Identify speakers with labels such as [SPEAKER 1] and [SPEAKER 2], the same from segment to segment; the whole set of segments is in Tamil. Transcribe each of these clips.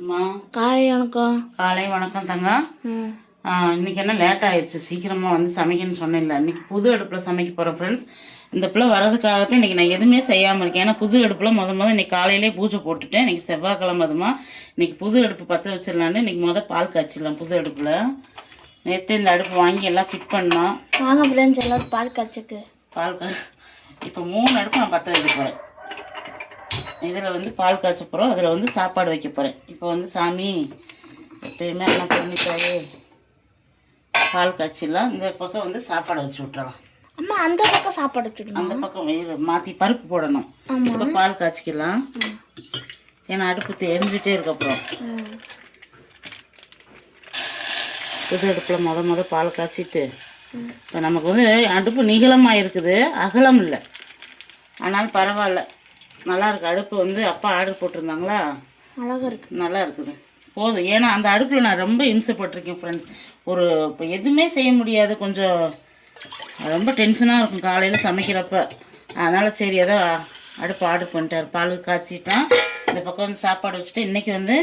[SPEAKER 1] அம்மா.
[SPEAKER 2] காலை வணக்கம்.
[SPEAKER 1] காலை வணக்கம் ஆ, இன்னைக்கு என்ன லேட் ஆயிடுச்சு சீக்கிரமாக வந்து சமைக்கணும்னு சொன்னேன்ல. இன்னைக்கு புது அடுப்பில் சமைக்க போகிறேன் ஃப்ரெண்ட்ஸ் இந்த பிள்ளை வரதுக்காகத்தான் இன்னைக்கு நான் எதுவுமே செய்யாமல் இருக்கேன். ஏன்னா புது அடுப்பில் முத முத இன்னைக்கு காலையிலே பூஜை போட்டுட்டேன். இன்னைக்கு செவ்வாய்க்கிழமை அதுமா. இன்னைக்கு புது அடுப்பு பற்ற வச்சிடலான்னு இன்னைக்கு முத பால் காய்ச்சிடலாம் புது அடுப்பில். நேற்று இந்த அடுப்பு வாங்கி எல்லாம் ஃபிட் பண்ணோம்.
[SPEAKER 2] வாங்க ஃப்ரெண்ட்ஸ் எல்லாரும் பால் காய்ச்சக்கு.
[SPEAKER 1] பால் கா இப்போ மூணு அடுப்பு நான் பற்ற வைக்க போகிறேன் இதில் வந்து பால் காய்ச்ச போகிறோம் அதில் வந்து சாப்பாடு வைக்க போகிறேன் இப்போ வந்து சாமி எப்பயுமே என்ன பண்ணிட்டாரு பால் காய்ச்சிடலாம். இந்த பக்கம் வந்து சாப்பாடு வச்சு விட்டுறலாம்.
[SPEAKER 2] அம்மா அந்த பக்கம் சாப்பாடு வச்சுடுங்க
[SPEAKER 1] அந்த பக்கம் மாற்றி பருப்பு போடணும். இப்போ பால் காய்ச்சிக்கலாம். ஏன்னா அடுப்பு எரிஞ்சிட்டே இருக்க அப்புறம் புது அடுப்பில் முத முத பால் காய்ச்சிட்டு. இப்போ நமக்கு வந்து அடுப்பு நீளமாக இருக்குது. அகலம் இல்லை. ஆனாலும் பரவாயில்ல. நல்லா இருக்கு அடுப்பு வந்து அப்பா ஆர்டர் போட்டிருந்தாங்களா?
[SPEAKER 2] அழகா இருக்கு
[SPEAKER 1] நல்லா இருக்குது போதும். ஏன்னா அந்த அடுப்பில் நான் ரொம்ப இம்சப்பட்டிருக்கேன் ஃப்ரெண்ட்ஸ் ஒரு இப்போ எதுவுமே செய்ய முடியாது. கொஞ்சம் ரொம்ப டென்ஷனாக இருக்கும் காலையில் சமைக்கிறப்ப. அதனால் சரி ஏதோ அடுப்பு ஆர்டர் பண்ணிட்டார். பால் காய்ச்சிட்டான். இந்த பக்கம் வந்து சாப்பாடு வச்சுட்டு இன்றைக்கி வந்து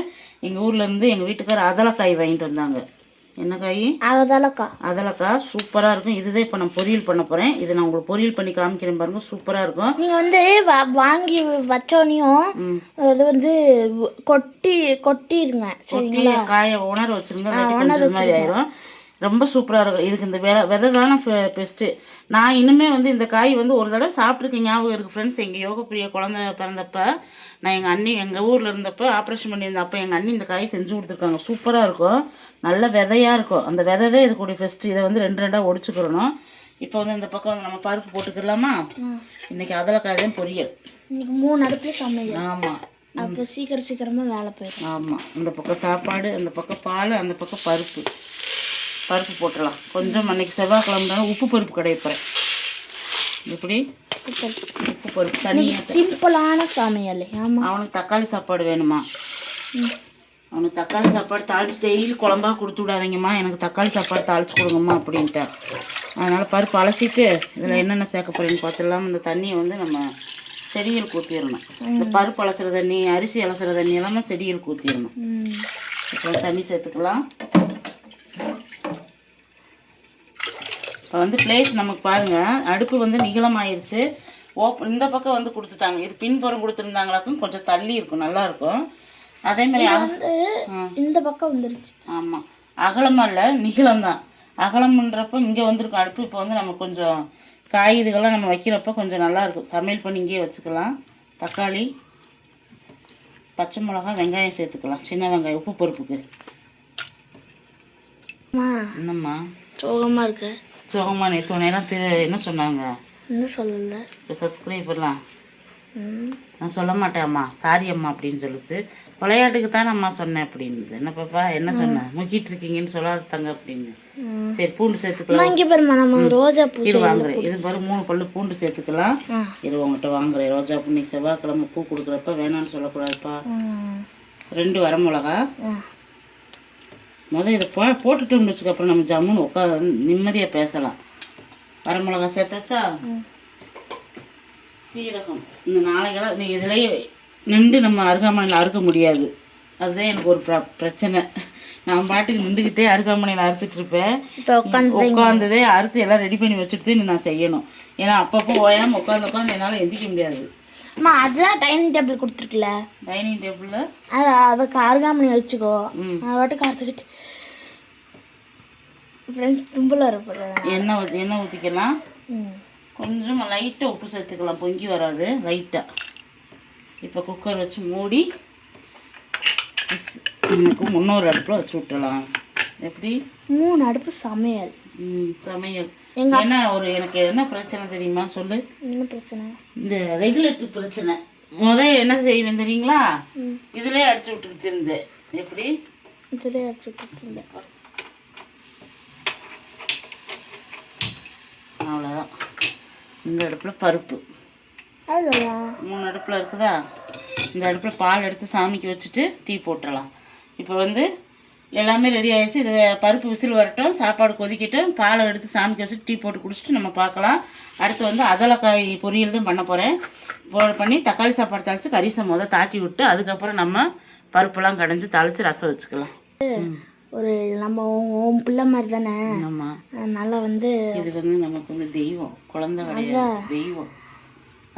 [SPEAKER 1] எங்கள் ஊர்லேருந்து எங்கள் வீட்டுக்கார அதலக்காய் வாங்கிட்டு வந்தாங்க. என்ன காய்
[SPEAKER 2] அகதாலக்கா
[SPEAKER 1] அதலக்காய் சூப்பராக இருக்கும். இதுதான் இப்போ நான் பொரியல் பண்ண போகிறேன் இது நான் உங்களுக்கு பொரியல் பண்ணி காமிக்கிறேன் பாருங்க. சூப்பராக இருக்கும்.
[SPEAKER 2] நீங்க வந்து வாங்கி வச்சோனையும். அது வந்து கொட்டி கொட்டிருங்க.
[SPEAKER 1] கொட்டி
[SPEAKER 2] சரிங்களா?
[SPEAKER 1] காய உணர வச்சிருங்க. மாதிரி ஆயிரும். ரொம்ப சூப்பராக இருக்கும். இதுக்கு இந்த வெ விதை தானே பெஸ்ட்டு நான் இன்னுமே வந்து இந்த காய் வந்து ஒரு தடவை சாப்பிட்ருக்கேன் ஞாபகம் இருக்குது ஃப்ரெண்ட்ஸ் எங்கள் யோக பிரிய குழந்தை பிறந்தப்ப நான் எங்கள் அண்ணி எங்கள் ஊரில் இருந்தப்போ ஆப்ரேஷன் பண்ணியிருந்தப்போ எங்கள் அண்ணி இந்த காய் செஞ்சு கொடுத்துருக்காங்க. சூப்பராக இருக்கும். நல்ல விதையாக இருக்கும். அந்த விதை தான் இதுக்குடைய ஃபெஸ்ட்டு இதை வந்து ரெண்டு ரெண்டாக ஒடிச்சுக்கிறணும். இப்போ வந்து இந்த பக்கம் நம்ம பருப்பு போட்டுக்கலாமா? இன்னைக்கு அதலக்காய் தான் பொரியல்.
[SPEAKER 2] இன்னைக்கு மூணு அடுப்புல சமையல்.
[SPEAKER 1] ஆமாம்
[SPEAKER 2] அப்போ சீக்கிரம் சீக்கிரமா வேலை போயிடும்.
[SPEAKER 1] ஆமாம் இந்த பக்கம் சாப்பாடு அந்த பக்கம் பால் அந்த பக்கம் பருப்பு. பருப்பு போட்டுடலாம். கொஞ்சம் அன்னைக்கு செவ்வாய்க்கிழமை உப்பு பருப்பு கடைய போகிறேன் இப்படி உப்பு பருப்பு தனியாக
[SPEAKER 2] சிம்பிளான சமையல்.
[SPEAKER 1] அவனுக்கு தக்காளி சாப்பாடு வேணுமா? அவனுக்கு தக்காளி சாப்பாடு தாளிச்சு டெய்லி குழம்பா கொடுத்து விடாதீங்கம்மா. எனக்கு தக்காளி சாப்பாடு தாளிச்சு கொடுங்கம்மா அப்படின்ட்டு. அதனால் பருப்பு அலசிட்டு இதில் என்னென்ன சேர்க்க போகிறேன்னு பார்த்துடலாம். இந்த தண்ணியை வந்து நம்ம செடிகளுக்கு ஊற்றிடணும் இந்த பருப்பு அலசுற தண்ணி அரிசி அலசுற தண்ணி எல்லாமே செடிகளுக்கு ஊற்றிடணும் இப்போ தண்ணி சேர்த்துக்கலாம். இப்போ வந்து பிளேஸ் நமக்கு பாருங்க. அடுப்பு வந்து நீளமாயிருச்சு. ஓப் இந்த பக்கம் வந்து கொடுத்துட்டாங்க. இது பின்புறம் கொடுத்துருந்தாங்களாக்கும் கொஞ்சம் தள்ளி இருக்கும். நல்லா இருக்கும். அதே மாதிரி.
[SPEAKER 2] இந்த பக்கம் வந்துருச்சு.
[SPEAKER 1] ஆமாம் அகலமாக இல்லை நீளம் தான் அகலம்ன்றப்போ இங்கே வந்திருக்கும் அடுப்பு. இப்போ வந்து நம்ம கொஞ்சம் காய் இதுகள்லாம் நம்ம வைக்கிறப்ப கொஞ்சம் நல்லா இருக்கும். சமையல் பண்ணி இங்கேயே வச்சுக்கலாம். தக்காளி பச்சை மிளகா வெங்காயம் சேர்த்துக்கலாம். சின்ன வெங்காயம் உப்பு பருப்புக்கு. என்னம்மா?
[SPEAKER 2] சோகமா இருக்கு.
[SPEAKER 1] சுகமா நேற்று நேரம் திரு என்ன சொன்னாங்க?
[SPEAKER 2] இன்னும் சொல்லல?
[SPEAKER 1] இப்போ சப்ஸ்கிரைபர்லாம் நான் சொல்ல மாட்டேன் அம்மா. சாரி அம்மா அப்படின்னு சொல்லுச்சு. விளையாட்டுக்கு தான் அம்மா சொன்னேன் அப்படின்னு என்ன பாப்பா? என்ன சொன்னேன் முக்கிட்டு இருக்கீங்கன்னு சொல்லாத தங்க அப்படின்னு. சரி பூண்டு சேர்த்துக்கலாம்.
[SPEAKER 2] இங்க பாருமா நம்ம ரோஜா பூ
[SPEAKER 1] இரு வாங்குறேன். இது பாரு மூணு பல்லு பூண்டு சேர்த்துக்கலாம். இரு உங்கள்கிட்ட வாங்குறேன். ரோஜா பூ இன்னைக்கு செவ்வாய்க்கிழமை பூ கொடுக்குறப்ப வேணாம்னு சொல்லக்கூடாதுப்பா. ரெண்டு வரமிளகா.
[SPEAKER 2] ஆ.
[SPEAKER 1] முதல் இதை போ போட்டுட்டோம்னு வச்சுக்க அப்புறம் நம்ம ஜம்முன்னு உட்காந்து நிம்மதியாக பேசலாம். வரமிளகா சேர்த்தாச்சா? சீரகம். இந்த நாளைக்கெல்லாம் இந்த இதுலேயே நின்று நம்ம அருகாமனையில் அறுக்க முடியாது. அதுதான் எனக்கு ஒரு ப்ர பிரச்சனை. நான் பாட்டுக்கு நின்றுக்கிட்டே அருகாமனையில் அறுத்துட்டு இருப்பேன். உட்காந்ததே அறுத்து எல்லாம் ரெடி பண்ணி வச்சுட்டு நான் செய்யணும். ஏன்னா அப்பப்போ ஓயாமல் உட்காந்து உட்காந்து என்னால் எந்திரிக்க முடியாது.
[SPEAKER 2] அம்மா அதெல்லாம் டைனிங் டேபிள் கொடுத்துருக்குல
[SPEAKER 1] டைனிங் டேபிளில்
[SPEAKER 2] அது அதுக்கு அருகாமணி வச்சுக்கோ.
[SPEAKER 1] ம்.
[SPEAKER 2] அது வாட்டுக்கு அறுத்துக்கிட்டு ஃப்ரெண்ட்ஸ் தும்பில் வரப்படுறது
[SPEAKER 1] எண்ணெய் எண்ணெய் ஊற்றிக்கலாம்
[SPEAKER 2] ம்.
[SPEAKER 1] கொஞ்சம் லைட்டாக உப்பு சேர்த்துக்கலாம். பொங்கி வராது. லைட்டாக இப்போ குக்கர் வச்சு மூடி எனக்கு முன்னோரு அடுப்பில் வச்சு விட்டுலாம் எப்படி?
[SPEAKER 2] மூணு அடுப்பு சமையல்.
[SPEAKER 1] ம், சமையல். என்ன ஒரு எனக்கு என்ன பிரச்சனை தெரியுமா? சொல்லு.
[SPEAKER 2] என்ன பிரச்சனை?
[SPEAKER 1] இந்த ரெகுலேட்டர் பிரச்சனை. முத என்ன செய்வேன் தெரியுங்களா. இதுலயே அடிச்சு விட்டுட்டு தெரிஞ்சேன். எப்படி?
[SPEAKER 2] இதுலேயே அறுத்துக்கிட்டு
[SPEAKER 1] அவ்வளோதான் இந்த அடுப்பில் பருப்பு. மூணு அடுப்பில் இருக்குதா? இந்த அடுப்பில் பால் எடுத்து சாமிக்கு வச்சுட்டு டீ போட்டுடலாம் இப்போ வந்து எல்லாமே ரெடி ஆயிடுச்சு. இது பருப்பு விசில் வரட்டும். சாப்பாடு கொதிக்கட்டும். பாலை எடுத்து சாமிக்கு வச்சுட்டு டீ போட்டு குடிச்சிட்டு நம்ம பார்க்கலாம். அடுத்து வந்து அதலக்காய் பொரியல் தான் பண்ண போகிறேன் பண்ணி தக்காளி சாப்பாடு தாளித்து கரிசை முத தாட்டி விட்டு அதுக்கப்புறம் நம்ம பருப்புலாம் கடைஞ்சி தாளித்து ரசம் வச்சுக்கலாம்.
[SPEAKER 2] ஒரு நம்ம உன் பிள்ளை மாதிரி தானே?
[SPEAKER 1] ஆமாம்
[SPEAKER 2] அதனால வந்து
[SPEAKER 1] இது வந்து நமக்கு வந்து தெய்வம். குழந்தை கிடையாது தெய்வம்.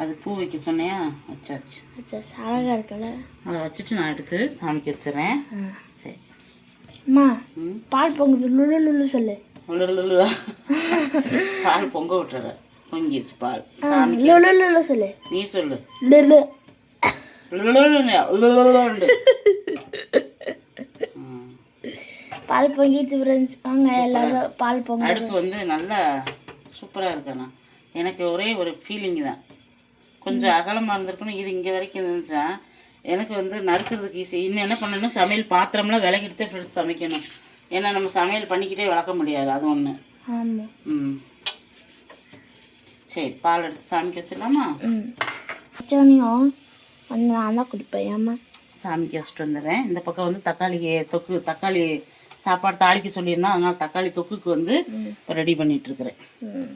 [SPEAKER 1] அது பூ வைக்க சொன்னையா? வச்சாச்சு.
[SPEAKER 2] அச்சா, அழகா இருக்குல்ல?
[SPEAKER 1] அதை வச்சுட்டு நான் எடுத்து சாமிக்கு வச்சிடுறேன்.
[SPEAKER 2] ஆ.
[SPEAKER 1] சரி.
[SPEAKER 2] அம்மா பால் பொங்குது. லுளு லுளு சொல்லு.
[SPEAKER 1] உளுருளுரு. பால் பொங்க விட்டுற. பொங்கிடுச்சு பால்.
[SPEAKER 2] லுளு லுளு சொல்லு.
[SPEAKER 1] நீ சொல்லு. ம்.
[SPEAKER 2] பால் பொங்கிட்டு ஃப்ரெண்ட்ஸ் வாங்க எல்லாரும் பால் பொங்க
[SPEAKER 1] அடுப்பு வந்து நல்லா சூப்பராக இருக்கண்ணா எனக்கு ஒரே ஒரு ஃபீலிங் தான். கொஞ்சம் அகலமாக இருந்திருக்கணும் இது இங்கே வரைக்கும் இருந்துச்சா? எனக்கு வந்து நறுக்கிறதுக்கு ஈஸி. இன்னும் என்ன பண்ணணும் சமையல் பாத்திரம்லாம் விலகிட்டு ஃப்ரெண்ட்ஸ் சமைக்கணும். ஏன்னா நம்ம சமையல் பண்ணிக்கிட்டே வளர்க்க முடியாது. அது ஒன்று ம். சரி பால் எடுத்து சாமிக்கு வச்சிடலாமா?
[SPEAKER 2] ம். நான் தான் குடிப்பேன். ஏம்மா?
[SPEAKER 1] சாமிக்கு வச்சுட்டு வந்துடுறேன். இந்த பக்கம் வந்து தக்காளி தொக்கு தக்காளி சாப்பாடு தாளிக்க சொல்லியிருந்தேன் அதனால் தக்காளி தொக்குக்கு வந்து ரெடி
[SPEAKER 2] ம்.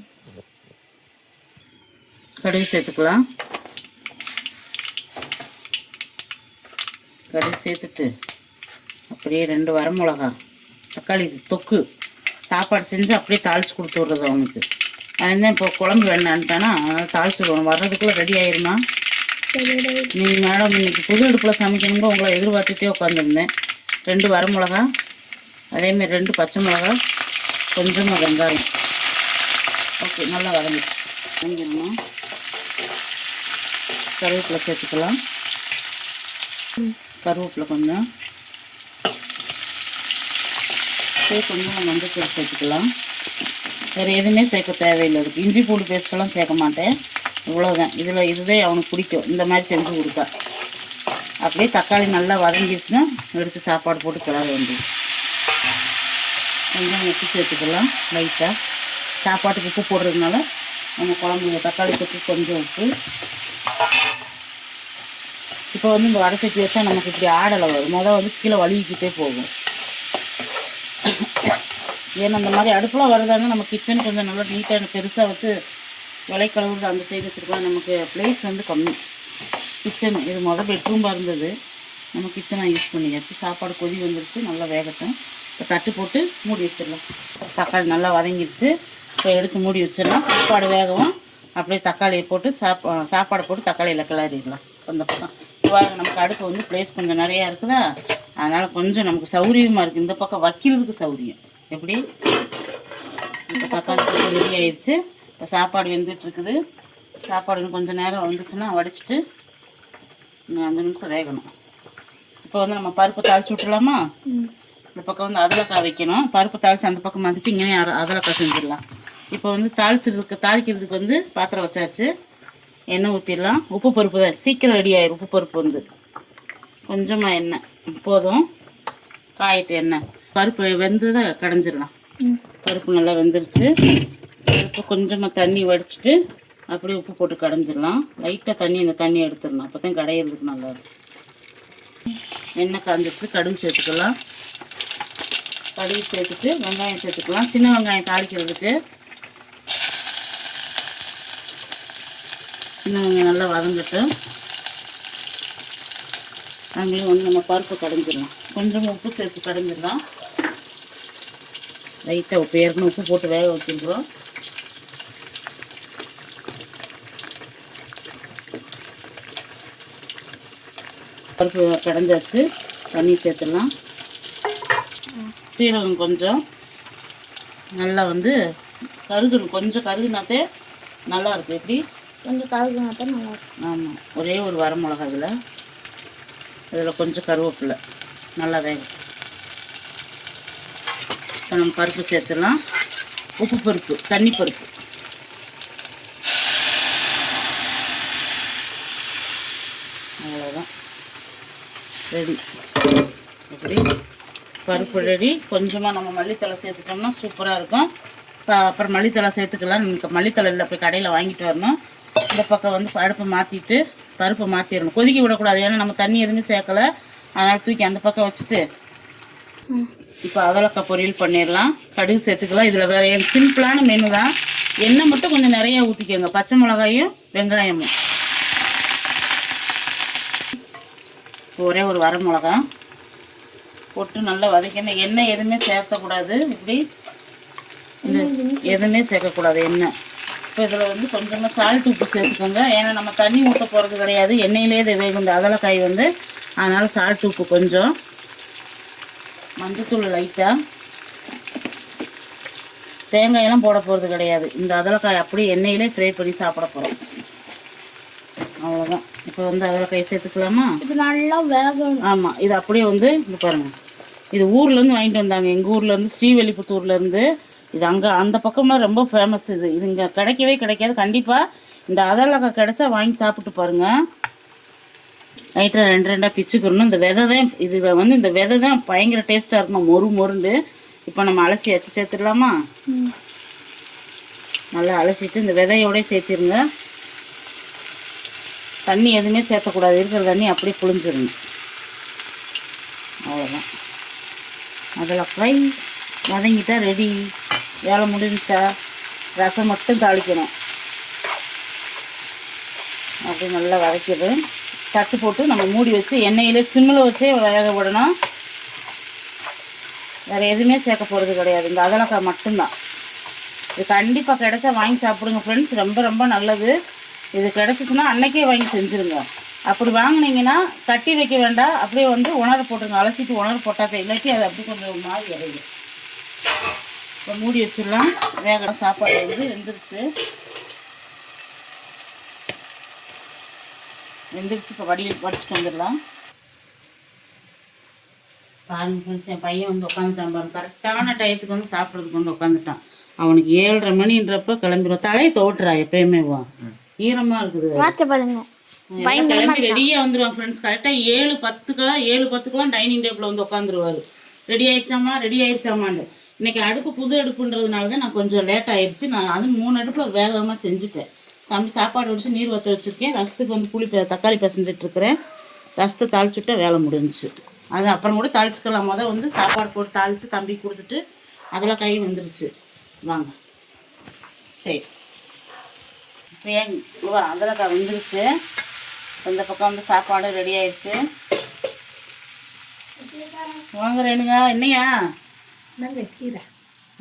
[SPEAKER 1] கடுகு சேர்த்துக்கலாம். கடுகு சேர்த்துட்டு அப்படியே ரெண்டு வரமிளகா தக்காளி தொக்கு சாப்பாடு செஞ்சு அப்படியே தாளிச்சு கொடுத்து விட்றது அவனுக்கு. அவன் இப்போ குழம்பு வேணான்ட்டானா தாளிச்சு விடுவோம். வர்றதுக்குள்ளே ரெடி ஆயிருமா? நீங்கள் மேடம் இன்னைக்கு புது அடுப்பில் சமைக்கணுங்க உங்களை எதிர்பார்த்துட்டே உட்காந்துருந்தேன் ரெண்டு வரமிளகா அதேமாரி ரெண்டு பச்சை மிளகா கொஞ்சமாக வெங்காயம். ஓகே நல்லா வதங்கி வதங்கிடணும் கருவேப்பிலை சேர்த்துக்கலாம். கருவேப்பிலை கொஞ்சம். சரி கொஞ்சம் மஞ்சள் சேர்த்துக்கலாம். வேறு எதுவுமே சேர்க்க தேவையில்லை. அதுக்கு இஞ்சி பூண்டு பேஸ்ட்டெல்லாம் சேர்க்க மாட்டேன். இவ்வளோதான் இதில் இதுவே அவனுக்கு பிடிக்கும். இந்த மாதிரி செஞ்சு கொடுத்தா. அப்படியே தக்காளி நல்லா வதங்கிடுச்சுன்னா எடுத்து சாப்பாடு போட்டு கிளற வேண்டியது. கொஞ்சம் உப்பு சேர்த்துக்கலாம். லைட்டாக சாப்பாட்டுக்கு உப்பு போடுறதுனால நம்ம குழம்பு தக்காளி தொக்கு கொஞ்சம் உப்பு. இப்போ வந்து இந்த வடை சட்டி வச்சா நமக்கு இப்படி ஆடலை வரும். மொதல் வந்து கீழே வலிக்கிட்டே போகும். ஏன்னா அந்த மாதிரி அடுப்பெலாம் வருதாங்க நம்ம கிச்சன் கொஞ்சம் நல்லா நீட்டாக பெருசாக வச்சு விலை கழுவுறது அந்த சைடு வச்சுருக்கோம். நமக்கு ப்ளேஸ் வந்து கம்மி. கிச்சன் இது மொதல் பெட்ரூமாக இருந்தது. நம்ம கிச்சனை யூஸ் பண்ணியாச்சு. சாப்பாடு கொதி வந்துருச்சு. நல்லா வேகட்டும். இப்போ தட்டு போட்டு மூடி வச்சிடலாம். தக்காளி நல்லா வதங்கிடுச்சு. இப்போ எடுத்து மூடி வச்சிடலாம். சாப்பாடு வேகவும். அப்படியே தக்காளியை போட்டு சாப்பா சாப்பாடை போட்டு தக்காளியில் கிளறிடலாம். அந்த பக்கம். பாருங்க நமக்கு அடுப்பு வந்து ப்ளேஸ் கொஞ்சம் நிறையா இருக்குதா? அதனால் கொஞ்சம் நமக்கு சௌரியமாக இருக்குது இந்த பக்கம் வைக்கிறதுக்கு சௌரியம். எப்படி? இப்போ தக்காளி ரெடி ஆயிடுச்சு. இப்போ சாப்பாடு வெந்துட்டு இருக்குது. சாப்பாடு இன்னும் கொஞ்சம் நேரம் வந்துச்சுன்னா வடிச்சிட்டு இன்னும் அஞ்சு நிமிஷம் வேகணும். இப்போ வந்து நம்ம பருப்பு தாளிச்சு விட்டுலாமா இந்த பக்கம் வந்து அதலக்காய் வைக்கணும். பருப்பு தாளிச்சு அந்த பக்கம் வந்துட்டு இங்கே அதலக்காய் செஞ்சிடலாம். இப்போ வந்து தாளிச்சதுக்கு தாளிக்கிறதுக்கு வந்து பாத்திரம் வச்சாச்சு. எண்ணெய் ஊற்றிடலாம் உப்பு பருப்பு தான். சீக்கிரம் ரெடி ஆயிடும் உப்பு பருப்பு வந்து. கொஞ்சமாக எண்ணெய். போதும். காயிட்டு எண்ணெய். பருப்பு வெந்ததை கடைஞ்சிடலாம். பருப்பு நல்லா வெந்துருச்சு. இப்போ கொஞ்சமாக தண்ணி வடிச்சிட்டு அப்படியே உப்பு போட்டு கடைஞ்சிடலாம். லைட்டாக தண்ணி இந்த தண்ணி எடுத்துடணும். அப்போ தான் கடையிறதுக்கு நல்லா இருக்கும் எண்ணெய் காஞ்சிட்டு கடுகு சேர்த்துக்கலாம். கடுகு சேர்த்துட்டு வெங்காயம் சேர்த்துக்கலாம். சின்ன வெங்காயம் தாளிக்கிறதுக்கு இன்னும் நல்லா வதங்கட்டும். அங்கேயும் ஒன்று நம்ம பருப்பு கடைஞ்சிடலாம். கொஞ்சம் உப்பு சேர்த்து கடைஞ்சிடலாம். லைட்டாக உப்பு ஏற்கனவே உப்பு போட்டு வேக வச்சுருக்குறோம். பருப்பு கடைஞ்சாச்சு. தண்ணி சேர்த்துடலாம். சீரகம் கொஞ்சம். நல்லா வந்து கருகணும். கொஞ்சம் கருகுனாத்தே நல்லாயிருக்கும் எப்படி?
[SPEAKER 2] கொஞ்சம் கருகுனா தான் நல்லாயிருக்கும்
[SPEAKER 1] ஆமாம் ஒரே ஒரு வரமிளகா இதில் இதில் கொஞ்சம் கருவேப்பிலை நல்லா வேகும். இப்போ நம்ம பருப்பு சேர்த்துலாம் உப்பு பருப்பு தண்ணி பருப்பு. அவ்வளோதான் ரெடி. எப்படி? பருப்பு ரெடி. கொஞ்சமாக நம்ம மல்லித்தலை சேர்த்துட்டோம்னா சூப்பராக இருக்கும். இப்போ அப்புறம் மல்லித்தலை சேர்த்துக்கலாம். நமக்கு மல்லித்தலை இல்லை போய் கடையில் வாங்கிட்டு வரணும். இந்த பக்கம் வந்து அடுப்பை மாற்றிட்டு பருப்பை மாற்றிடணும் கொதிக்க விடக்கூடாது ஏன்னா நம்ம தண்ணி எதுவுமே சேர்க்கலை. அதனால் தூக்கி அந்த பக்கம் வச்சுட்டு இப்போ அதலக்காய் பொரியல் பண்ணிடலாம். கடுகு சேர்த்துக்கலாம். இதில் வேறு சிம்பிளான மெனு தான். எண்ணெய் மட்டும் கொஞ்சம் நிறையா ஊற்றிக்கோங்க பச்சை மிளகாயும் வெங்காயமும். ஒரே ஒரு வர மிளகா போட்டு நல்லா வதக்கணும் எண்ணெய் எதுவுமே சேர்க்கக்கூடாது. இப்படி எதுவுமே சேர்க்கக்கூடாது எண்ணெய். இப்போ இதில் வந்து கொஞ்சமாக சால்ட் உப்பு சேர்த்துக்கோங்க. ஏன்னா நம்ம தண்ணி ஊற்ற போகிறது கிடையாது. எண்ணெயிலே இது வேகும் இந்த அதலக்காய் வந்து அதனால் சால்ட் உப்பு கொஞ்சம். மஞ்சத்தூள் லைட்டாக தேங்காயெல்லாம் போட போகிறது கிடையாது. இந்த அதலக்காய் அப்படியே எண்ணெயிலே ஃப்ரை பண்ணி சாப்பிட போகிறோம் அவ்வளோதான் இப்போ வந்து அதலக்காய் சேர்த்துக்கலாமா?
[SPEAKER 2] இது நல்லா வேகணும்.
[SPEAKER 1] ஆமாம் இது அப்படியே வந்து இது பாருங்க. இது ஊர்லேருந்து வாங்கிட்டு வந்தாங்க. எங்கள் ஊர்லேருந்து ஸ்ரீவெல்லிபுத்தூர்லேருந்து இது அங்கே அந்த பக்கம்லாம் ரொம்ப ஃபேமஸ் இது. இது இங்கே கிடைக்கவே கிடைக்காது. கண்டிப்பாக இந்த அதலக்காய் கிடைச்சா வாங்கி சாப்பிட்டு பாருங்க. லைட்டாக ரெண்டு ரெண்டாக பிச்சுக்கிறணும். இந்த விதை தான் இது வந்து இந்த விதை தான் பயங்கர டேஸ்ட்டாக இருக்கும்? மொறு மொருண்டு இப்போ நம்ம அலசி வச்சு சேர்த்துடலாமா. நல்லா அலசிட்டு இந்த விதையோடய சேர்த்திருங்க. தண்ணி எதுவுமே சேர்த்தக்கூடாது. இருக்கிற தண்ணி அப்படியே புளிஞ்சிடணும் அவ்வளோதான் அதில் ஃப்ரை வதங்கிட்டா ரெடி வேலை முடிஞ்சிச்சா? ரசம் மட்டும் தாளிக்கணும். அப்படி நல்லா வதக்கிடு தட்டு போட்டு நம்ம மூடி வச்சு எண்ணெயில் சிம்மில் வச்சே வேக விடணும். வேறு எதுவுமே சேர்க்க போகிறது கிடையாது. இந்த அதலக்காய் மட்டும்தான். இது கண்டிப்பாக கிடைச்சா வாங்கி சாப்பிடுங்க ஃப்ரெண்ட்ஸ் ரொம்ப ரொம்ப நல்லது. இது கிடச்சிச்சுன்னா அன்னைக்கே வாங்கி செஞ்சுருங்க. அப்படி வாங்குனீங்கன்னா கட்டி வைக்க வேண்டாம். அப்படியே வந்து உணர போட்டுருங்க. அலசிட்டு உணர போட்டாக்க இல்லாட்டி அது அப்படி கொஞ்சம் மாதிரி இறங்கும் இப்போ மூடி வச்சிடலாம். வேகட சாப்பாடு வந்து வெந்துருச்சு. வெந்துருச்சு இப்போ வடியில் வடிச்சிட்டு வந்துடலாம். பாருங்க ஃப்ரெண்ட்ஸ் என் பையன் வந்து உட்காந்துட்டான் பாருங்க. கரெக்டான டயத்துக்கு வந்து சாப்பிட்றதுக்கு வந்து உட்காந்துட்டான் அவனுக்கு ஏழரை மணின்றப்ப கிளம்பிடுவான் தலையை தோட்டுறா எப்பயுமே வா. ஈரமாக இருக்குது
[SPEAKER 2] பாருங்க.
[SPEAKER 1] கிளம்பி ரெடியாக வந்துடுவான் ஃப்ரெண்ட்ஸ் கரெக்டாக ஏழு பத்துக்கெல்லாம் ஏழு பத்துக்கெல்லாம் டைனிங் டேபிள் வந்து உட்காந்துருவாரு ரெடி ஆயிடுச்சாமா ரெடி ஆயிடுச்சாமான்னு இன்றைக்கி அடுப்பு புது அடுப்புன்றதுனால தான் நான் கொஞ்சம் லேட் ஆயிடுச்சு. நான் அதுவும் மூணு அடுப்பில் வேகமாக செஞ்சுட்டேன். தம்பி சாப்பாடு வடிச்சு நீர் வற்ற வச்சுருக்கேன். ரசத்துக்கு வந்து புளி ப- தக்காளி பசஞ்சிட்டு இருக்கிறேன். ரசத்தை தாளிச்சுட்டா வேலை முடிஞ்சிச்சு. அது அப்புறம் கூட தாளிச்சுக்கலாம். மொதல் வந்து சாப்பாடு போட்டு தாளித்து தம்பி கொடுத்துட்டு அதெல்லாம் கை வந்துருச்சு. வாங்க. சரி. ஏன் அதெல்லாம் வந்துருச்சு? இந்த பக்கம் வந்து சாப்பாடு ரெடி ஆயிடுச்சு. வாங்க ரேணுங்க என்னையா?
[SPEAKER 2] கீரை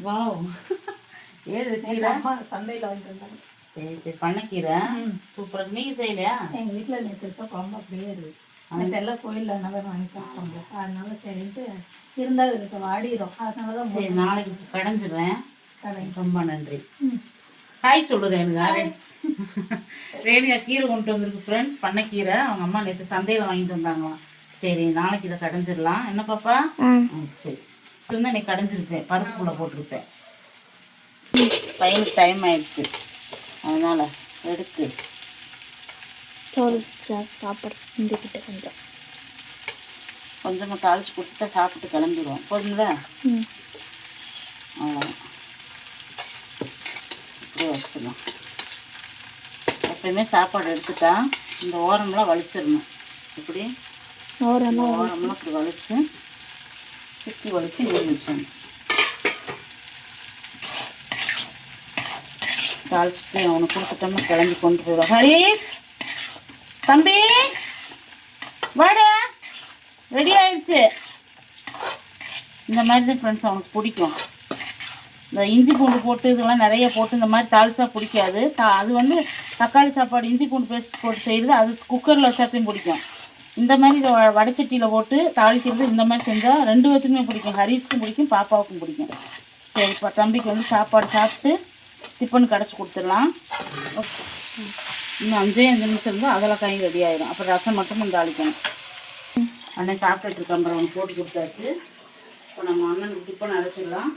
[SPEAKER 1] வாவ். ஏது கீரை?
[SPEAKER 2] சந்தையில் வந்துருந்தாங்க
[SPEAKER 1] சரி சரி பண்ணக்கீரை சூப்பராக நீங்கள் செய்யலையா?
[SPEAKER 2] எங்கள் வீட்டில் நேற்று வச்சா குழம்பு அப்படியே இருக்குது நேற்று எல்லாம் கோயிலில் என்ன வாங்கி சாப்பிட்டாங்க. அதனால சரின்ட்டு இருந்தால் இதுக்கு வாடிடும் அதனால தான்
[SPEAKER 1] சரி நாளைக்கு கடைஞ்சிடுறேன்.
[SPEAKER 2] கடை
[SPEAKER 1] ரொம்ப நன்றி. ஹாய் சொல்லு ரேணுகா ரேணுகா கீரை கொண்டு வந்திருக்கு ஃப்ரெண்ட்ஸ் பண்ணக்கீரை அவங்க அம்மா நேற்று சந்தையில் வாங்கிட்டு வந்தாங்களாம். சரி நாளைக்கு இதை கடைஞ்சிடலாம். என்ன பாப்பா? ம், சரி இருந்தால் நீ கடைஞ்சிருப்பேன். பருப்புக்குள்ளே போட்டிருப்பேன். பையனுக்கு டைம் ஆயிடுச்சு. அதனால் எடுத்து
[SPEAKER 2] சோறு சாப்பாடு. இந்துக்கிட்ட கொஞ்சம்.
[SPEAKER 1] கொஞ்சமாக தாளிச்சு கொடுத்துட்டா சாப்பிட்டு கிளம்பிடுவோம் போதுங்களா அவ்வளோதான் இப்படியே வச்சிடலாம் எப்பயுமே சாப்பாடு எடுத்துட்டா இந்த ஓரம்லாம் வலிச்சிடணும். இப்படி இந்த ஓரம்லாம் இப்படி வலிச்சு சுற்றி வலிச்சு நீர் வச்சிடணும் தாளிச்சுட்டு அவனுக்கு கொடுத்துட்டோம்னா கிளம்பி கொண்டு போயிடும் ஹரீஷ் தம்பி! வாடா! ரெடி ஆயிடுச்சு. இந்த மாதிரி தான் ஃப்ரெண்ட்ஸ் அவனுக்கு பிடிக்கும். இந்த இஞ்சி பூண்டு போட்டு இதெல்லாம் நிறைய போட்டு இந்த மாதிரி தாளிச்சா பிடிக்காது. தா- அது வந்து தக்காளி சாப்பாடு இஞ்சி பூண்டு பேஸ்ட் போட்டு செய்கிறது அது குக்கரில் வச்சாத்தையும் பிடிக்கும். இந்த மாதிரி இதை வ- போட்டு தாளிக்கிறது இந்த மாதிரி செஞ்சால் ரெண்டு பேத்துக்குமே பிடிக்கும். ஹரீஸ்க்கும் பிடிக்கும் பாப்பாவுக்கும் பிடிக்கும். சரி இப்போ தம்பிக்கு வந்து சாப்பாடு சாப்பிட்டு டிஃபன் கடைச்சி கொடுத்துடலாம். இன்னும் அஞ்சே அஞ்சு நிமிஷம் இருந்தால் அதெல்லாம் கை ரெடி ஆயிடும் அப்புறம் ரசம் மட்டும் தாளிக்கணும். அண்ணன் சாப்பிட்டுட்டு இருக்கான் அப்புறம் அவனுக்கு போட்டு கொடுத்தாச்சு. இப்போ நம்ம அண்ணனுக்கு டிஃபன் அரைச்சிடலாம்.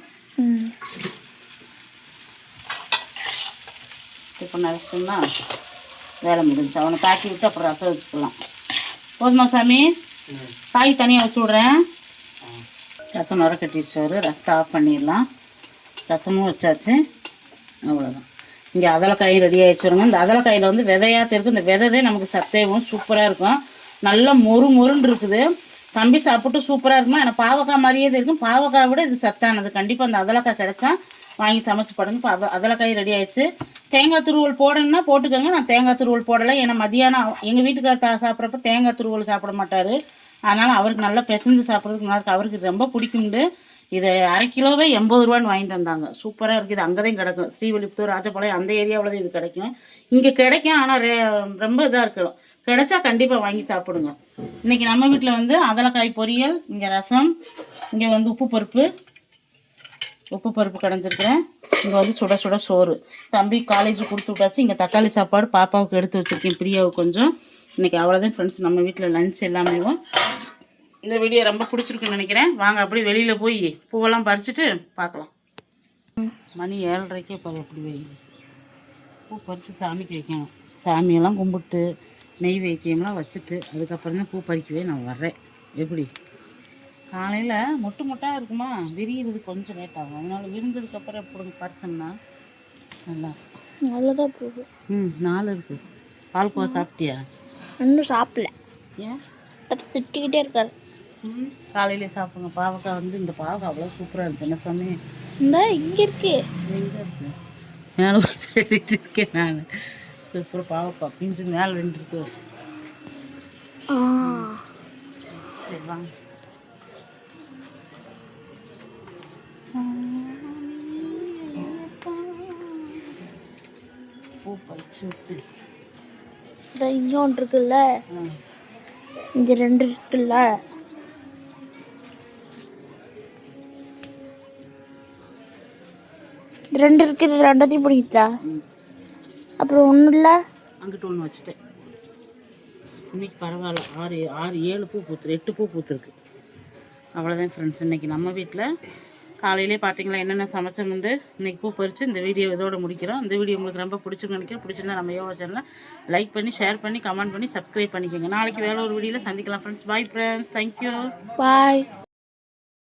[SPEAKER 1] டிஃபன் அரைச்சிட்டோம்னா வேலை முடிஞ்சு அவனை தாக்கி விட்டு அப்புறம் ரசம் வச்சுக்கலாம். போதுமா சாமி? காய் தனியாக வச்சு விட்றேன் ரசம் நுர கட்டிடுச்சோரு. ரசத்தை ஆஃப் பண்ணிடலாம். ரசமும் வச்சாச்சு. அவ்வளோதான் இங்கே அதலக்காய் ரெடி ஆகிடுச்சுருங்க இந்த அதலக்காயில் வந்து விதையாக இருக்கு. இந்த விதைதே நமக்கு சத்தேவும் சூப்பராக இருக்கும். நல்லா மொறு மொறுன்னு இருக்குது. தம்பி சாப்பிட்டு சூப்பராக இருக்குமா? எனக்கு பாவக்காய் மாதிரியே இருக்கும். பாவக்காய் விட இது சத்தானது. கண்டிப்பாக அந்த அதலக்காய் கிடைச்சா வாங்கி சமைச்சு பாருங்க இப்போ அத அதலக்காய் ரெடி ஆயிடுச்சு. தேங்காய் துருவல் போடணும்னா போட்டுக்கோங்க. நான் தேங்காய் துருவல் போடலை. ஏன்னா மதியானம் எங்கள் வீட்டுக்கார தா சாப்பிட்றப்ப தேங்காய் துருவல் சாப்பிட மாட்டார். அதனால் அவருக்கு நல்லா பிசைஞ்சு சாப்பிட்றதுக்கு நல்லா இருக்கு. அவருக்கு ரொம்ப பிடிக்கும்ண்டு. இதை அரை கிலோவே எண்பது ரூபான்னு வாங்கிட்டு வந்தாங்க. சூப்பராக இருக்குது அங்கே தான் கிடக்கும். ஸ்ரீவில்லிபுத்தூர் ராஜபாளையம் அந்த ஏரியாவில் தான் இது கிடைக்கும். இங்கே கிடைக்கும். ஆனால் ரே ரொம்ப இதாக இருக்கும் கிடைச்சா கண்டிப்பாக வாங்கி சாப்பிடுங்க. இன்றைக்கி நம்ம வீட்டில் வந்து அதலக்காய் பொரியல் இங்கே ரசம் இங்கே வந்து உப்பு பருப்பு. உப்பு பருப்பு கடைஞ்சிருக்கிறேன். இங்கே வந்து சுட சுட சோறு. தம்பி காலேஜ் கொடுத்து விட்டாச்சு. இங்கே தக்காளி சாப்பாடு பாப்பாவுக்கு எடுத்து வச்சுருக்கேன். பிரியாவுக்கு கொஞ்சம். இன்றைக்கி அவ்வளோதான் ஃப்ரெண்ட்ஸ் நம்ம வீட்டில் லஞ்ச் எல்லாமே இந்த வீடியோ ரொம்ப பிடிச்சிருக்குன்னு நினைக்கிறேன். வாங்க அப்படியே வெளியில் போய் பூவெல்லாம் பறிச்சுட்டு பார்க்கலாம். மணி ஏழரைக்கே பாரு அப்படி பூ பறித்து சாமிக்கு வைக்கணும் சாமியெல்லாம் கும்பிட்டு நெய் வைக்கியம்லாம் வச்சுட்டு அதுக்கப்புறம் தான் பூ பறிக்கவே நான் வர்றேன். எப்படி? காலையில் மொட்டு மொட்டாக இருக்குமா? விரியிறது கொஞ்சம் லேட் ஆகும். அதனால விரிந்ததுக்கப்புறம் எப்படி பறிச்சோம்னா? நல்லா.
[SPEAKER 2] அவ்வளோதான் போகும்
[SPEAKER 1] ம் நாலு இருக்குது பால்கோவா சாப்பிட்டியா?
[SPEAKER 2] இன்னும் சாப்பிடல.
[SPEAKER 1] ஏன்?
[SPEAKER 2] திட்டிக்கிட்டே இருக்காரு.
[SPEAKER 1] ம். காலையிலே சாப்பிடுங்க. பாவக்காய் வந்து இந்த பாவக்காய் அவ்வளோ சூப்பராக இருந்துச்சு. என்ன சொன்னேன்
[SPEAKER 2] இந்த இங்கே இருக்கு.
[SPEAKER 1] எங்கே இருக்கு? மேலே சொல்லிட்டு இருக்கேன் நான். சூப்பர் பாவக்காய். பிஞ்சு மேலே ரெண்டு இருக்கு.
[SPEAKER 2] ஆ.
[SPEAKER 1] சரி வாங்க.
[SPEAKER 2] இந்த இங்கே ஒன்று இருக்குல்ல?
[SPEAKER 1] இங்க
[SPEAKER 2] இங்கே ரெண்டு இருக்குல்ல? ரெண்டு இருக்கு இது ரெண்டத்தையும் பிடிக்கிட்டா? அப்புறம் ஒன்றும் இல்லை?
[SPEAKER 1] அங்கிட்ட ஒன்று வச்சுட்டேன். இன்னைக்கு பரவாயில்ல. ஆறு ஆறு ஏழு பூ பூத்துரு எட்டு பூ பூத்துருக்கு. அவ்வளோதான் ஃப்ரெண்ட்ஸ் இன்னைக்கு நம்ம வீட்டில் காலையிலே பார்த்தீங்களா என்னென்ன சமைச்சோம்னு இன்றைக்கி பூ பறித்து இந்த வீடியோ இதோட முடிக்கிறோம். இந்த வீடியோ உங்களுக்கு ரொம்ப பிடிச்சிருக்குன்னு நினைக்கிறேன். பிடிச்சிருந்தா நம்ம யோகா சேனலில் லைக் பண்ணி ஷேர் பண்ணி கமெண்ட் பண்ணி சப்ஸ்கிரைப் பண்ணிக்கோங்க. நாளைக்கு வேற ஒரு வீடியோவில் சந்திக்கலாம் friends bye friends thank you
[SPEAKER 2] bye